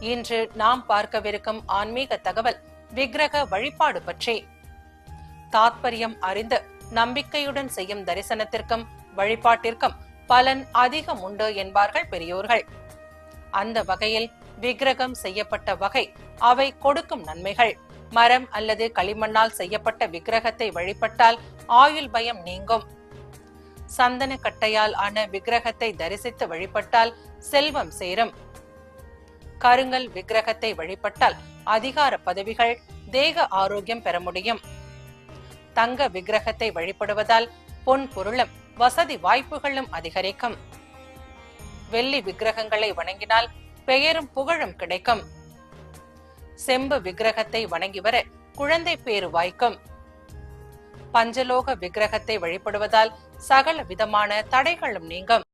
இன்று நாம் பார்க்கவிருக்கும் ஆன்மீக தகவல் விக்கிரக வழிபாடு பற்றி. தாத்பரியம் அறிந்து நம்பிக்கையுடன் செய்யும் தரிசனத்திற்கும் வழிபாட்டிற்கும் பலன் அதிகம் உண்டு என்பார்கள் பெரியோர்கள். அந்த வகையில் விக்கிரகம் செய்யப்பட்ட வகை அவை கொடுக்கும் நன்மைகள். மரம் அல்லது களிமண்ணால் செய்யப்பட்ட விக்கிரகத்தை வழிபட்டால் ஆயுள் பயம் நீங்கும். சந்தன கட்டையால் ஆன விக்கிரகத்தை தரிசித்து வழிபட்டால் செல்வம் சேரும். கருங்கல் விக்கிரகத்தை வழிபட்டால் அதிகார பதவிகள் தேக ஆரோக்கியம் பெற முடியும். தங்க விக்கிரகத்தை வழிபடுவதால் பொன் பொருளும் வசதி வாய்ப்புகளும் அதிகரிக்கும். வெள்ளி விக்கிரகங்களை வணங்கினால் பெயரும் புகழும் கிடைக்கும். செம்பு விக்கிரகத்தை வணங்கி வர குழந்தை பேரு வாய்க்கும். பஞ்சலோக விக்கிரகத்தை வழிபடுவதால் சகல விதமான தடைகளும் நீங்கும்.